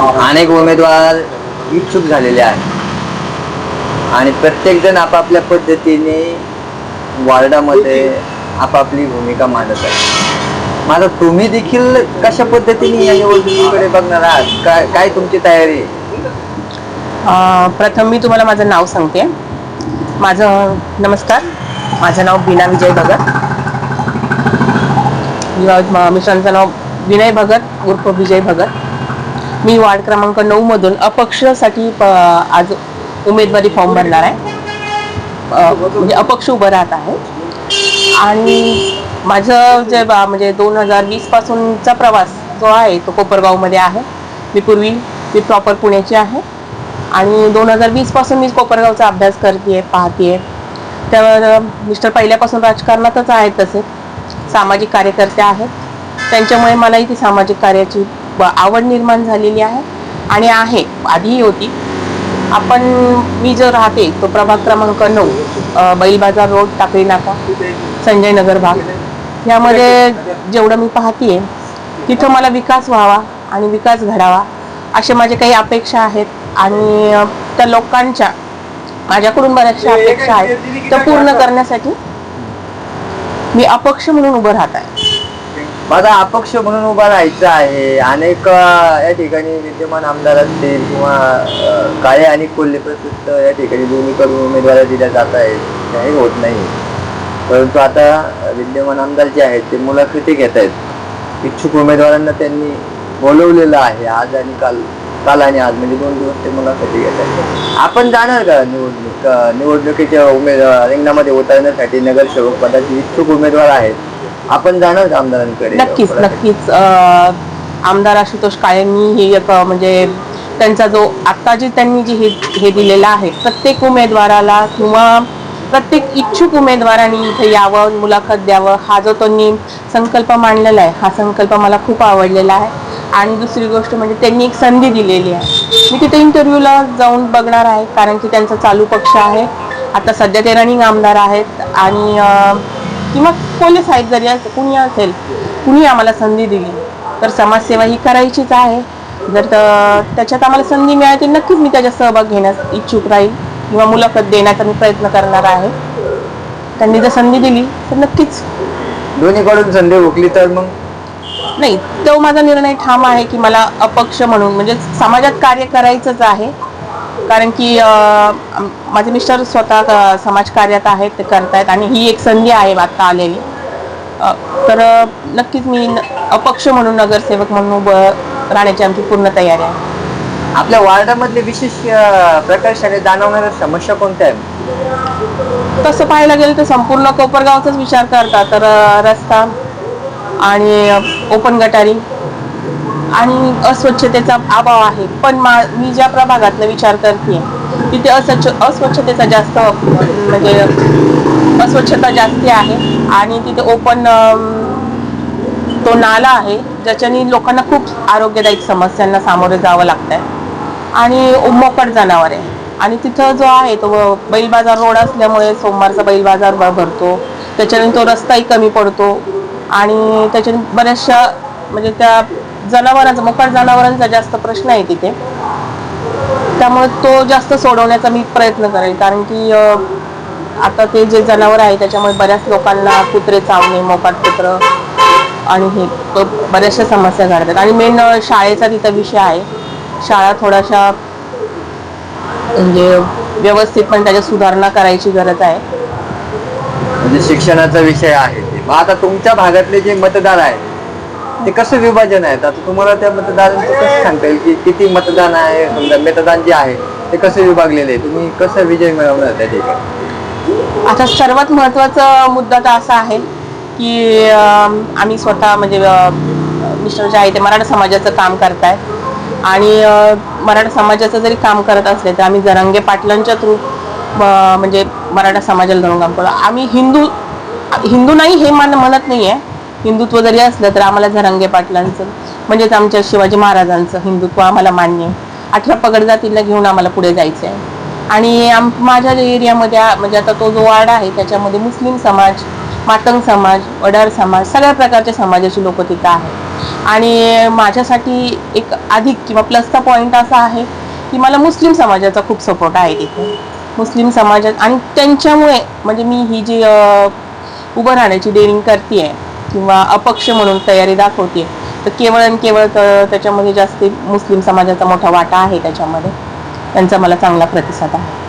अनेक उमेदवार इच्छुक झालेले आहेत. आणि प्रत्येकजण आपापल्या पद्धतीने वार्डामध्ये आपापली भूमिका मांडत आहे माझा तुम्ही देखील कशा पद्धतीने या निवडणुकीकडे बघणार आहात? काय काय तुमची तयारी प्रथम मी तुम्हाला माझं नाव सांगते. माझं नमस्कार. माझं नाव बीना विजय भगत. मिश्रांचं मिस्टरांचं नाव विनय भगत उर्फ विजय भगत. मी वार्ड क्रमांक नऊ मधून अपक्षसाठी प- आज उमेदवारी फॉर्म भरणार आहे. म्हणजे अपक्ष उभं राहत आहे. आणि माझं जे बा- म्हणजे दोन हजार वीस पासूनचा प्रवास जो आहे तो कोपरगावमध्ये आहे. मी पूर्वी मी प्रॉपर पुण्याची आहे. आणि दोन हजार वीसपासून मी कोपरगावचा अभ्यास करते पाहते त्यावर मिस्टर पहिल्यापासून राजकारणातच आहेत तसे. सामाजिक कार्यकर्ते आहेत. त्यांच्यामुळे मलाही ती सामाजिक कार्याची आवड निर्माण झालेली आहे आणि आहे आधीही होती. आपण मी जो राहते तो प्रभाग क्रमांक नऊ बैलबाजार रोड टाकळी नाका संजय नगर भाग. यामध्ये जेवढं मी पाहतीये तिथं मला विकास व्हावा आणि विकास घडावा असे माझे काही अपेक्षा आहेत आणि त्या लोकांच्या माझ्याकडून बऱ्याचशा अपेक्षा आहेत. त्या पूर्ण करण्यासाठी मी अपक्ष म्हणून उभं राहत आहे. माझा अपक्ष म्हणून उभा राहायचं आहे. अनेक या ठिकाणी विद्यमान आमदार असतील किंवा काळे आणि कोल्हे प्रसिद्ध या ठिकाणी दोन्हीकडून उमेदवार दिल्या जात आहेत. काही होत नाही. परंतु आता विद्यमान आमदार जे आहेत ते मुलाखती घेत आहेत. इच्छुक उमेदवारांना त्यांनी बोलवलेलं आहे. आज आणि काल काल आणि आज म्हणजे दोन दिवस ते मुलाखती घेत आहेत. आपण जाणार का निवडणूक निवडणुकीच्या उमेदवार रिंगणामध्ये उतरण्यासाठी नगरसेवक पदाचे इच्छुक उमेदवार आहेत. आपण जाणार आमदारांकडे? नक्कीच नक्कीच. आमदार आशुतोष काळेंनी हे एक म्हणजे त्यांचा जो आत्ता जे त्यांनी जे हे हे दिलेलं आहे प्रत्येक उमेदवाराला किंवा प्रत्येक इच्छुक उमेदवारांनी इथे यावं मुलाखत द्यावं हा जो त्यांनी संकल्प मांडलेला आहे हा संकल्प मला खूप आवडलेला आहे. आणि दुसरी गोष्ट म्हणजे त्यांनी एक संधी दिलेली आहे. मी तिथे इंटरव्ह्यूला जाऊन बघणार आहे कारण की त्यांचा चालू पक्ष आहे. आता सध्या ते रनिंग आमदार आहेत आणि किंवा पोलीस आहेत जरी कुणी असेल कुणी आम्हाला संधी दिली. तर समाजसेवा ही करायचीच आहे. जर त्याच्यात आम्हाला संधी मिळाली तर नक्कीच मी त्याच्यात सहभाग घेण्यास इच्छुक राहील किंवा मुलाखत देण्याचा मी प्रयत्न करणार आहे. त्यांनी जर संधी दिली तर नक्कीच. दोन्हीकडून संधी हुकली तर मग? नाही तो माझा निर्णय ठाम आहे की मला अपक्ष म्हणून म्हणजे समाजात कार्य करायचंच आहे. कारण की माझे मिस्टर स्वतः समाजकार्यात आहेत ते करतायत आणि ही एक संधी आहे आता आलेली. तर नक्कीच मी अपक्ष म्हणून नगरसेवक म्हणून उभं राहण्याची आमची पूर्ण तयारी आहे. आपल्या वार्डामधले विशेष प्रकर्षाने जाणवणाऱ्या समस्या कोणत्या आहेत? तसं पाहायला गेलं तर संपूर्ण कोपरगावचाच विचार करता तर रस्ता आणि ओपन गटारी. आणि अस्वच्छतेचा अभाव आहे. पण मा मी ज्या प्रभागातनं विचार करते तिथे अस्वच्छ अस्वच्छतेचा जास्त म्हणजे अस्वच्छता जास्ती आहे आणि तिथे ओपन तो नाला आहे ज्याच्याने लोकांना खूप आरोग्यदायक समस्यांना सामोरे जावं लागतंय. आणि मोकट जनावर आहे. आणि तिथं जो आहे तो बैल बाजार रोड असल्यामुळे सोमवारचा बैल बाजार भरतो. त्याच्याने तो रस्ताही कमी पडतो. आणि त्याच्याने बऱ्याचशा म्हणजे त्या जनावरांचा मोकाट जनावरांचा जास्त प्रश्न आहे तिथे. त्यामुळे तो जास्त सोडवण्याचा मी प्रयत्न करेल कारण की आता ते जे जनावर आहे त्याच्यामुळे बऱ्याच लोकांना कुत्रे चावणे मोकाट कुत्र आणि हे बऱ्याचशा समस्या घडतात. आणि मेन शाळेचा तिथं विषय आहे. शाळा थोड्याशा म्हणजे व्यवस्थित पण त्याच्यात सुधारणा करायची गरज आहे. म्हणजे शिक्षणाचा विषय आहे मग आता तुमच्या भागातले जे मतदार आहेत ते कसं विभाजन आहे? आता तुम्हाला त्या मतदारांचं कसं सांगता येईल की किती मतदान आहे? समजा मतदान जे आहे ते कसं विभागलेले आहे? तुम्ही कसं विजय मिळवणार त्या ठिकाणी? आता सर्वात महत्त्वाचा मुद्दा तर असा आहे की आम्ही स्वतः म्हणजे अं, मिस्टर जे आहे ते मराठा समाजाचं काम करतायत आणि मराठा समाजाचं जरी काम करत असले तर आम्ही जरांगे पाटलांच्या थ्रू म्हणजे मराठा समाजाला धरून काम करतो. आम्ही हिंदू हिंदू नाही हे मान म्हणत नाही आहे हिंदुत्व जरी असलं तर आम्हाला झरंगे पाटलांचं म्हणजेच आमच्या शिवाजी महाराजांचं हिंदुत्व आम्हाला मान्य आहे. अठरा पगड जातीला घेऊन आम्हाला पुढे जायचं आहे. आणि आम माझ्या एरियामध्ये म्हणजे आता तो जो वार्ड आहे त्याच्यामध्ये मुस्लिम समाज मातंग समाज वडार समाज सगळ्या प्रकारच्या समाजाची लोक तिथं आहेत. आणि माझ्यासाठी एक अधिक किंवा प्लसचा पॉईंट असा आहे की मला मुस्लिम समाजाचा खूप सपोर्ट आहे तिथे. मुस्लिम समाजात आणि त्यांच्यामुळे म्हणजे मी ही जी उभं राहण्याची डेअरिंग करते आहे किंवा अपक्ष म्हणून तयारी दाखवते. तर केवळ आणि केवळ त्याच्यामध्ये जास्त मुस्लिम समाजाचा मोठा वाटा आहे त्याच्यामध्ये. त्यांचा मला चांगला प्रतिसाद आहे.